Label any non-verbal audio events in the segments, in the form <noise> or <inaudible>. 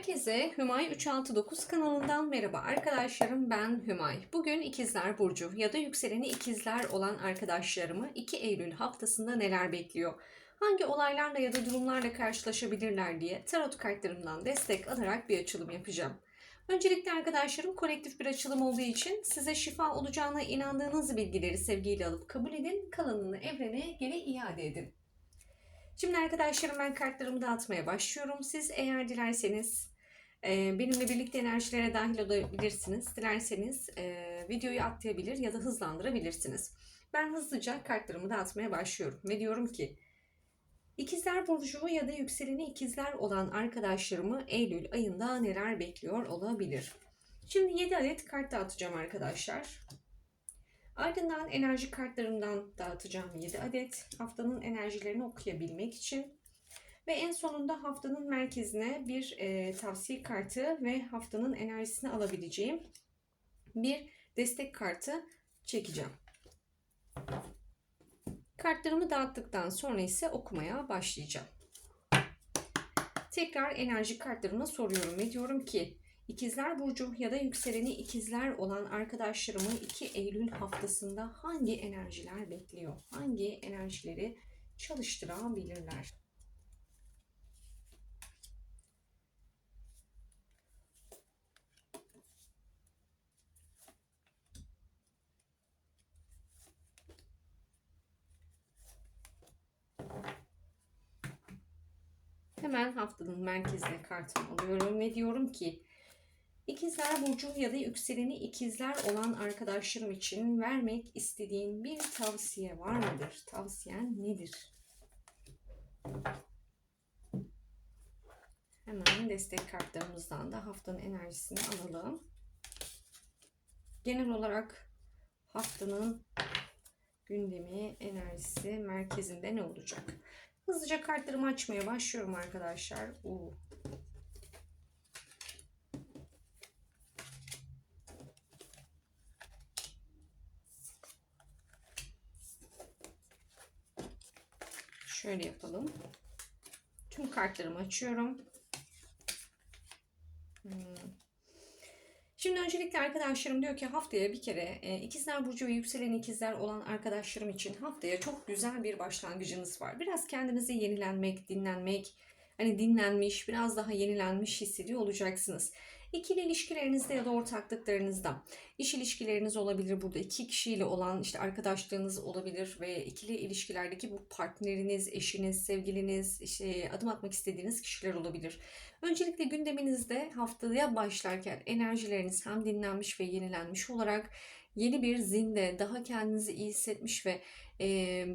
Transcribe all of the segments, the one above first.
Herkese Hümay 369 kanalından merhaba arkadaşlarım ben Hümay. Bugün ikizler burcu ya da yükseleni ikizler olan arkadaşlarımı 2 Eylül haftasında neler bekliyor? Hangi olaylarla ya da durumlarla karşılaşabilirler diye tarot kartlarımdan destek alarak bir açılım yapacağım. Öncelikle arkadaşlarım kolektif bir açılım olduğu için size şifa olacağına inandığınız bilgileri sevgiyle alıp kabul edin, kalanını evrene geri iade edin. Şimdi arkadaşlarım ben kartlarımı dağıtmaya başlıyorum. Siz eğer dilerseniz benimle birlikte enerjilere dahil olabilirsiniz. Dilerseniz e, videoyu atlayabilir ya da hızlandırabilirsiniz. Ben hızlıca kartlarımı dağıtmaya başlıyorum ve diyorum ki İkizler Burcu ya da yükseleni ikizler olan arkadaşlarımı Eylül ayında neler bekliyor olabilir? Şimdi 7 adet kart dağıtacağım arkadaşlar. Ardından enerji kartlarımdan dağıtacağım 7 adet haftanın enerjilerini okuyabilmek için. Ve en sonunda haftanın merkezine bir e, tavsiye kartı ve haftanın enerjisini alabileceğim bir destek kartı çekeceğim. Kartlarımı dağıttıktan sonra ise okumaya başlayacağım. Tekrar enerji kartlarıma soruyorum ve diyorum ki İkizler Burcu ya da yükseleni ikizler olan arkadaşlarımı 2 Eylül haftasında hangi enerjiler bekliyor? Hangi enerjileri çalıştırabilirler? Hemen haftanın merkezine kartımı alıyorum ve diyorum ki İkizler Burcu ya da yükseleni ikizler olan arkadaşlarım için vermek istediğin bir tavsiye var mıdır? Tavsiyen nedir? Hemen destek kartlarımızdan da haftanın enerjisini alalım. Genel olarak haftanın gündemi, enerjisi merkezinde ne olacak? Hızlıca kartlarımı açmaya başlıyorum arkadaşlar. Oo, Şöyle yapalım. Tüm kartlarımı açıyorum. Hmm. Şimdi öncelikle arkadaşlarım diyor ki haftaya bir kere e, ikizler burcu ve yükselen ikizler olan arkadaşlarım için haftaya çok güzel bir başlangıcınız var. Biraz kendinizi yenilenmek, dinlenmek, hani dinlenmiş, biraz daha yenilenmiş hissediyor olacaksınız. İkili ilişkilerinizde ya da ortaklıklarınızda iş ilişkileriniz olabilir burada iki kişiyle olan işte arkadaşlığınız olabilir ve ikili ilişkilerdeki bu partneriniz, eşiniz, sevgiliniz, işte adım atmak istediğiniz kişiler olabilir. Öncelikle gündeminizde haftaya başlarken enerjileriniz hem dinlenmiş ve yenilenmiş olarak yeni bir zinde daha kendinizi iyi hissetmiş ve e,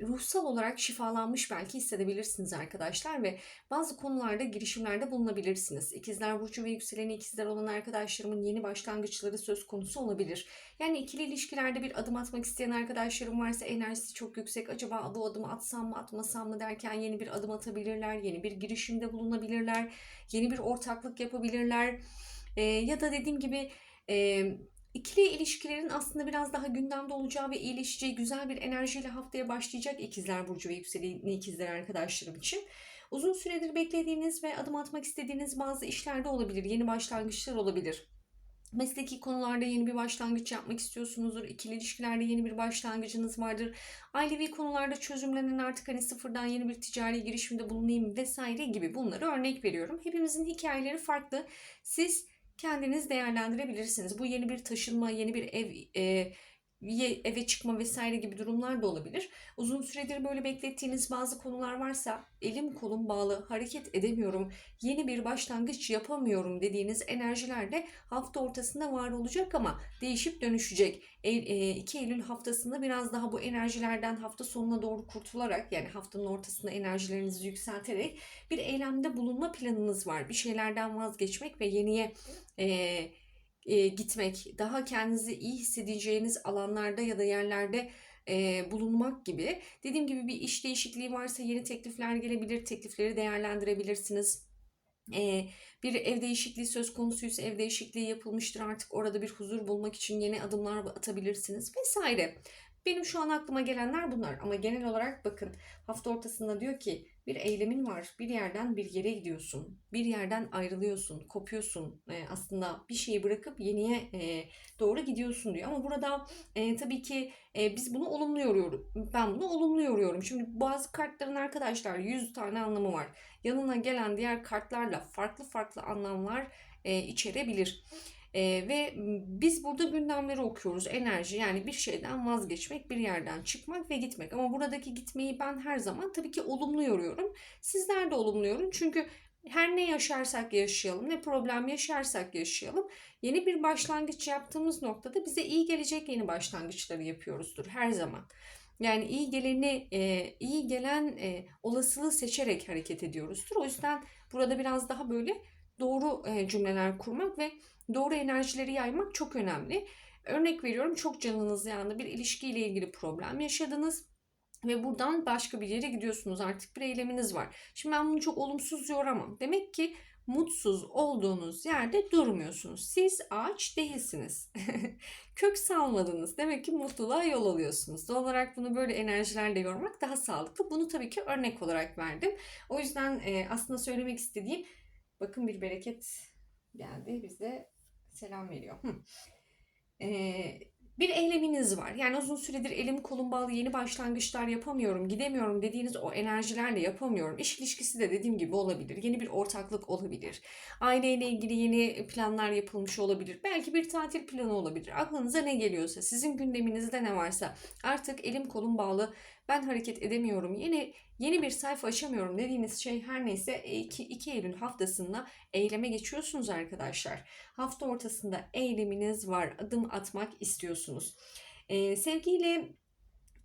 ruhsal olarak şifalanmış belki hissedebilirsiniz arkadaşlar ve bazı konularda girişimlerde bulunabilirsiniz. İkizler burcu ve yükseleni ikizler olan arkadaşlarımın yeni başlangıçları söz konusu olabilir. Yani ikili ilişkilerde bir adım atmak isteyen arkadaşlarım varsa enerjisi çok yüksek. Acaba bu adımı atsam mı atmasam mı derken yeni bir adım atabilirler. Yeni bir girişimde bulunabilirler. Yeni bir ortaklık yapabilirler. Ee, ya da dediğim gibi e, İkili ilişkilerin aslında biraz daha gündemde olacağı ve iyileşeceği güzel bir enerjiyle haftaya başlayacak ikizler burcu ve yükseleni ikizler arkadaşlarım için. Uzun süredir beklediğiniz ve adım atmak istediğiniz bazı işlerde olabilir, yeni başlangıçlar olabilir. Mesleki konularda yeni bir başlangıç yapmak istiyorsunuzdur. İkili ilişkilerde yeni bir başlangıcınız vardır. Ailevi konularda çözümlenen artık hani sıfırdan yeni bir ticari girişimde bulunayım vesaire gibi bunları örnek veriyorum. Hepimizin hikayeleri farklı. Siz kendiniz değerlendirebilirsiniz. Bu yeni bir taşınma, yeni bir ev e, eve çıkma vesaire gibi durumlar da olabilir. Uzun süredir böyle beklettiğiniz bazı konular varsa elim kolum bağlı hareket edemiyorum, yeni bir başlangıç yapamıyorum dediğiniz enerjiler de hafta ortasında var olacak ama değişip dönüşecek. 2 e, Eylül haftasında biraz daha bu enerjilerden hafta sonuna doğru kurtularak yani haftanın ortasında enerjilerinizi yükselterek bir eylemde bulunma planınız var. Bir şeylerden vazgeçmek ve yeniye e, e, gitmek, daha kendinizi iyi hissedeceğiniz alanlarda ya da yerlerde e, bulunmak gibi. Dediğim gibi bir iş değişikliği varsa yeni teklifler gelebilir, teklifleri değerlendirebilirsiniz. E, bir ev değişikliği söz konusuysa ev değişikliği yapılmıştır artık orada bir huzur bulmak için yeni adımlar atabilirsiniz vesaire. Benim şu an aklıma gelenler bunlar ama genel olarak bakın hafta ortasında diyor ki bir eylemin var. Bir yerden bir yere gidiyorsun. Bir yerden ayrılıyorsun, kopuyorsun. E, aslında bir şeyi bırakıp yeniye e, doğru gidiyorsun diyor. Ama burada e, tabii ki e, biz bunu olumlu yoruyoruz. Ben bunu olumlu yoruyorum. Şimdi bazı kartların arkadaşlar 100 tane anlamı var. Yanına gelen diğer kartlarla farklı farklı anlamlar e, içerebilir. Ee, ve biz burada gündemleri okuyoruz. Enerji yani bir şeyden vazgeçmek, bir yerden çıkmak ve gitmek. Ama buradaki gitmeyi ben her zaman tabii ki olumlu yoruyorum. Sizler de olumlu yorun. Çünkü her ne yaşarsak yaşayalım, ne problem yaşarsak yaşayalım. Yeni bir başlangıç yaptığımız noktada bize iyi gelecek yeni başlangıçları yapıyoruzdur her zaman. Yani iyi geleni, e, iyi gelen e, olasılığı seçerek hareket ediyoruzdur. O yüzden burada biraz daha böyle doğru e, cümleler kurmak ve doğru enerjileri yaymak çok önemli. Örnek veriyorum çok canınız yandı bir ilişkiyle ilgili problem yaşadınız ve buradan başka bir yere gidiyorsunuz artık bir eyleminiz var. Şimdi ben bunu çok olumsuz yoramam. Demek ki mutsuz olduğunuz yerde durmuyorsunuz. Siz ağaç değilsiniz. <laughs> Kök salmadınız. Demek ki mutluluğa yol alıyorsunuz. Doğal olarak bunu böyle enerjilerle yormak daha sağlıklı. Bunu tabii ki örnek olarak verdim. O yüzden aslında söylemek istediğim bakın bir bereket geldi bize selam veriyor. Ee, bir eyleminiz var. Yani uzun süredir elim kolum bağlı yeni başlangıçlar yapamıyorum, gidemiyorum dediğiniz o enerjilerle yapamıyorum. İş ilişkisi de dediğim gibi olabilir. Yeni bir ortaklık olabilir. Aileyle ilgili yeni planlar yapılmış olabilir. Belki bir tatil planı olabilir. Aklınıza ne geliyorsa, sizin gündeminizde ne varsa artık elim kolum bağlı ben hareket edemiyorum. Yeni yeni bir sayfa açamıyorum dediğiniz şey her neyse 2, 2 Eylül haftasında eyleme geçiyorsunuz arkadaşlar. Hafta ortasında eyleminiz var. Adım atmak istiyorsunuz. Ee, sevgiyle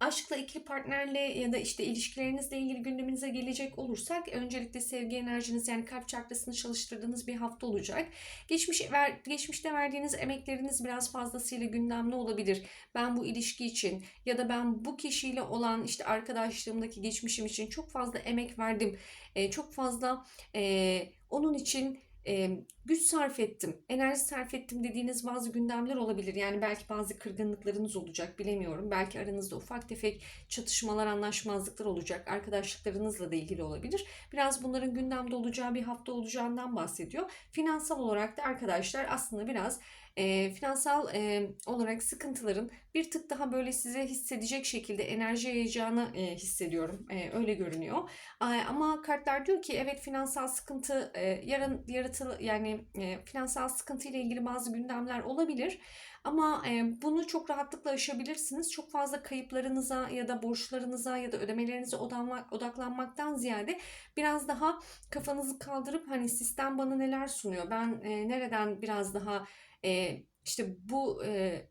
aşkla ikili partnerle ya da işte ilişkilerinizle ilgili gündeminize gelecek olursak öncelikle sevgi enerjiniz yani kalp çakrasını çalıştırdığınız bir hafta olacak. Geçmiş ver, geçmişte verdiğiniz emekleriniz biraz fazlasıyla gündemde olabilir. Ben bu ilişki için ya da ben bu kişiyle olan işte arkadaşlığımdaki geçmişim için çok fazla emek verdim. E, çok fazla e, onun için e, güç sarf ettim, enerji sarf ettim dediğiniz bazı gündemler olabilir. Yani belki bazı kırgınlıklarınız olacak bilemiyorum. Belki aranızda ufak tefek çatışmalar, anlaşmazlıklar olacak. Arkadaşlıklarınızla da ilgili olabilir. Biraz bunların gündemde olacağı bir hafta olacağından bahsediyor. Finansal olarak da arkadaşlar aslında biraz e, finansal e, olarak sıkıntıların bir tık daha böyle size hissedecek şekilde enerji yayacağını e, hissediyorum. E, öyle görünüyor. E, ama kartlar diyor ki evet finansal sıkıntı e, yarın yaratıl yani e, finansal sıkıntı ile ilgili bazı gündemler olabilir. Ama e, bunu çok rahatlıkla aşabilirsiniz. Çok fazla kayıplarınıza ya da borçlarınıza ya da ödemelerinize odaklanmak, odaklanmaktan ziyade biraz daha kafanızı kaldırıp hani sistem bana neler sunuyor? Ben e, nereden biraz daha e, işte bu e,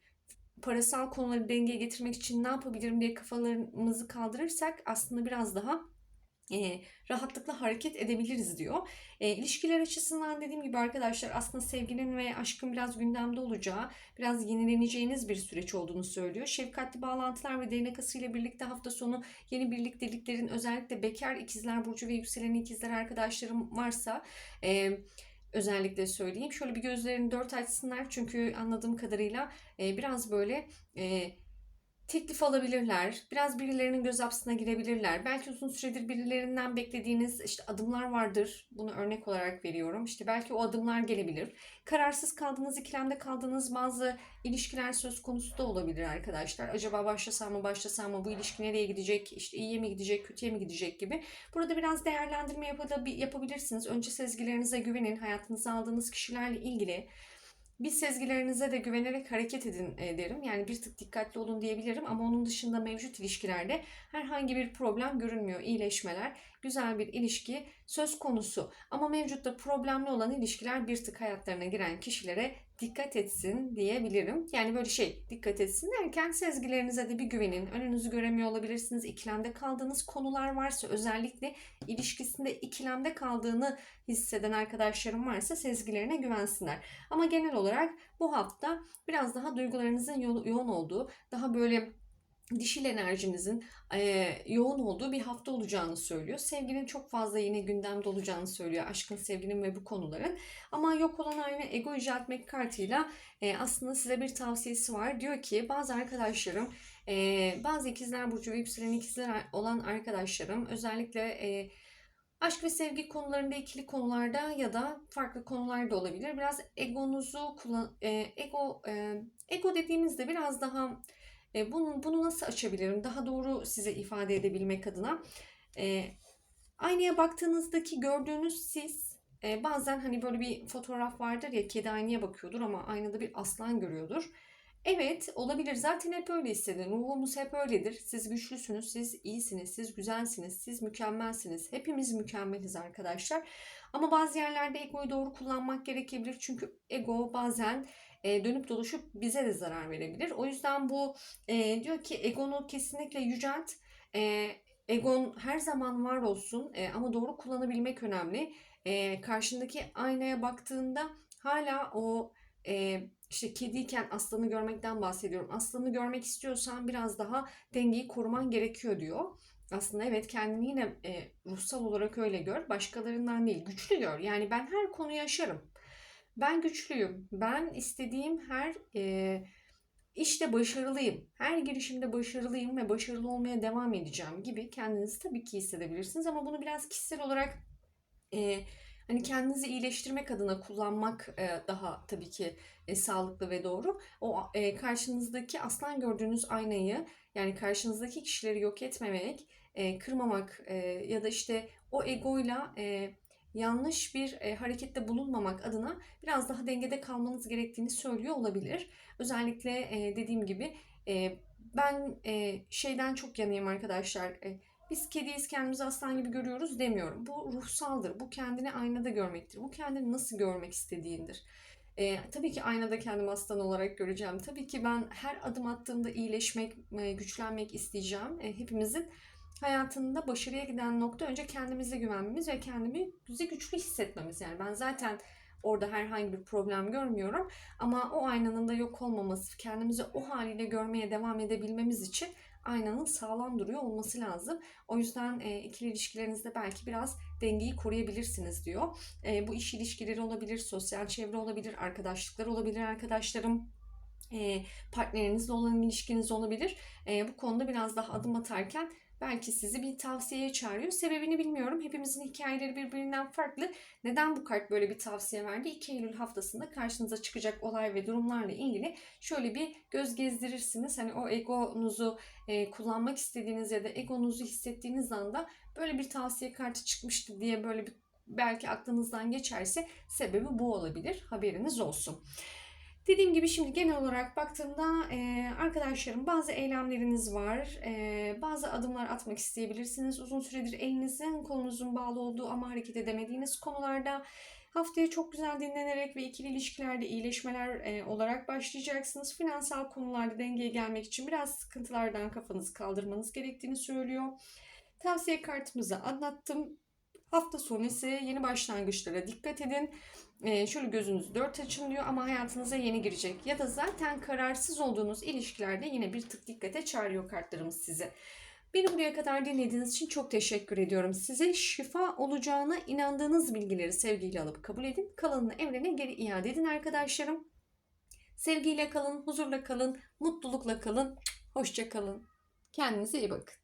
parasal konuları dengeye getirmek için ne yapabilirim diye kafalarımızı kaldırırsak aslında biraz daha e, rahatlıkla hareket edebiliriz diyor. E, ilişkiler açısından dediğim gibi arkadaşlar aslında sevginin ve aşkın biraz gündemde olacağı, biraz yenileneceğiniz bir süreç olduğunu söylüyor. Şefkatli bağlantılar ve değnek ile birlikte hafta sonu yeni birlikteliklerin özellikle bekar ikizler burcu ve yükselen ikizler arkadaşlarım varsa e, özellikle söyleyeyim. Şöyle bir gözlerini dört açsınlar çünkü anladığım kadarıyla e, biraz böyle e, teklif alabilirler. Biraz birilerinin göz hapsına girebilirler. Belki uzun süredir birilerinden beklediğiniz işte adımlar vardır. Bunu örnek olarak veriyorum. İşte belki o adımlar gelebilir. Kararsız kaldığınız, ikilemde kaldığınız bazı ilişkiler söz konusu da olabilir arkadaşlar. Acaba başlasam mı, başlasam mı, bu ilişki nereye gidecek, işte iyiye mi gidecek, kötüye mi gidecek gibi. Burada biraz değerlendirme yapabilirsiniz. Önce sezgilerinize güvenin. Hayatınıza aldığınız kişilerle ilgili bir sezgilerinize de güvenerek hareket edin e, derim. Yani bir tık dikkatli olun diyebilirim ama onun dışında mevcut ilişkilerde herhangi bir problem görünmüyor. İyileşmeler, güzel bir ilişki söz konusu. Ama mevcutta problemli olan ilişkiler bir tık hayatlarına giren kişilere dikkat etsin diyebilirim. Yani böyle şey dikkat etsin derken sezgilerinize de bir güvenin. Önünüzü göremiyor olabilirsiniz. İkilemde kaldığınız konular varsa özellikle ilişkisinde ikilemde kaldığını hisseden arkadaşlarım varsa sezgilerine güvensinler. Ama genel olarak bu hafta biraz daha duygularınızın yoğun olduğu, daha böyle dişil enerjinizin e, yoğun olduğu bir hafta olacağını söylüyor. Sevginin çok fazla yine gündemde olacağını söylüyor. Aşkın, sevginin ve bu konuların. Ama yok olan aynı ego yüceltmek kartıyla e, aslında size bir tavsiyesi var. Diyor ki bazı arkadaşlarım Ee, bazı ikizler burcu ve yükselen ikizler olan arkadaşlarım özellikle e, aşk ve sevgi konularında ikili konularda ya da farklı konularda olabilir. Biraz egonuzu kullan e, ego e, ego dediğimizde biraz daha e, bunu bunu nasıl açabilirim? Daha doğru size ifade edebilmek adına e, aynaya baktığınızdaki gördüğünüz siz e, bazen hani böyle bir fotoğraf vardır ya kedi aynaya bakıyordur ama aynada bir aslan görüyordur. Evet olabilir. Zaten hep öyle hissedin. Ruhumuz hep öyledir. Siz güçlüsünüz, siz iyisiniz, siz güzelsiniz, siz mükemmelsiniz. Hepimiz mükemmeliz arkadaşlar. Ama bazı yerlerde egoyu doğru kullanmak gerekebilir. Çünkü ego bazen e, dönüp dolaşıp bize de zarar verebilir. O yüzden bu e, diyor ki egonu kesinlikle yücelt. E, egon her zaman var olsun e, ama doğru kullanabilmek önemli. E, karşındaki aynaya baktığında hala o e, işte kediyken aslanı görmekten bahsediyorum. Aslanı görmek istiyorsan biraz daha dengeyi koruman gerekiyor diyor. Aslında evet kendini yine e, ruhsal olarak öyle gör. Başkalarından değil. Güçlü gör. Yani ben her konuyu yaşarım. Ben güçlüyüm. Ben istediğim her e, işte başarılıyım. Her girişimde başarılıyım ve başarılı olmaya devam edeceğim gibi kendinizi tabii ki hissedebilirsiniz. Ama bunu biraz kişisel olarak e, hani kendinizi iyileştirmek adına kullanmak e, daha tabii ki e, sağlıklı ve doğru. O e, karşınızdaki aslan gördüğünüz aynayı yani karşınızdaki kişileri yok etmemek, e, kırmamak e, ya da işte o egoyla e, yanlış bir e, harekette bulunmamak adına biraz daha dengede kalmanız gerektiğini söylüyor olabilir. Özellikle e, dediğim gibi e, ben e, şeyden çok yanayım arkadaşlar. E, biz kediyiz kendimizi aslan gibi görüyoruz demiyorum. Bu ruhsaldır. Bu kendini aynada görmektir. Bu kendini nasıl görmek istediğindir. E, tabii ki aynada kendimi aslan olarak göreceğim. Tabii ki ben her adım attığımda iyileşmek, e, güçlenmek isteyeceğim. E, hepimizin hayatında başarıya giden nokta önce kendimize güvenmemiz ve kendimizi güçlü hissetmemiz. Yani ben zaten orada herhangi bir problem görmüyorum. Ama o aynanın da yok olmaması, kendimizi o haliyle görmeye devam edebilmemiz için aynanın sağlam duruyor olması lazım. O yüzden e, ikili ilişkilerinizde belki biraz dengeyi koruyabilirsiniz diyor. E, bu iş ilişkileri olabilir, sosyal çevre olabilir, arkadaşlıklar olabilir arkadaşlarım e, partnerinizle olan ilişkiniz olabilir. E, bu konuda biraz daha adım atarken belki sizi bir tavsiyeye çağırıyor. Sebebini bilmiyorum. Hepimizin hikayeleri birbirinden farklı. Neden bu kart böyle bir tavsiye verdi? 2 Eylül haftasında karşınıza çıkacak olay ve durumlarla ilgili şöyle bir göz gezdirirsiniz. Hani o egonuzu e, kullanmak istediğiniz ya da egonuzu hissettiğiniz anda böyle bir tavsiye kartı çıkmıştı diye böyle bir belki aklınızdan geçerse sebebi bu olabilir. Haberiniz olsun. Dediğim gibi şimdi genel olarak baktığımda e, arkadaşlarım bazı eylemleriniz var. E, bazı adımlar atmak isteyebilirsiniz. Uzun süredir elinizin kolunuzun bağlı olduğu ama hareket edemediğiniz konularda haftaya çok güzel dinlenerek ve ikili ilişkilerde iyileşmeler e, olarak başlayacaksınız. Finansal konularda dengeye gelmek için biraz sıkıntılardan kafanızı kaldırmanız gerektiğini söylüyor. Tavsiye kartımızı anlattım. Hafta sonu ise yeni başlangıçlara dikkat edin. Ee, şöyle gözünüzü dört açın diyor ama hayatınıza yeni girecek. Ya da zaten kararsız olduğunuz ilişkilerde yine bir tık dikkate çağırıyor kartlarımız size. Beni buraya kadar dinlediğiniz için çok teşekkür ediyorum. Size şifa olacağına inandığınız bilgileri sevgiyle alıp kabul edin. Kalanını evrene geri iade edin arkadaşlarım. Sevgiyle kalın, huzurla kalın, mutlulukla kalın. Hoşça kalın. Kendinize iyi bakın.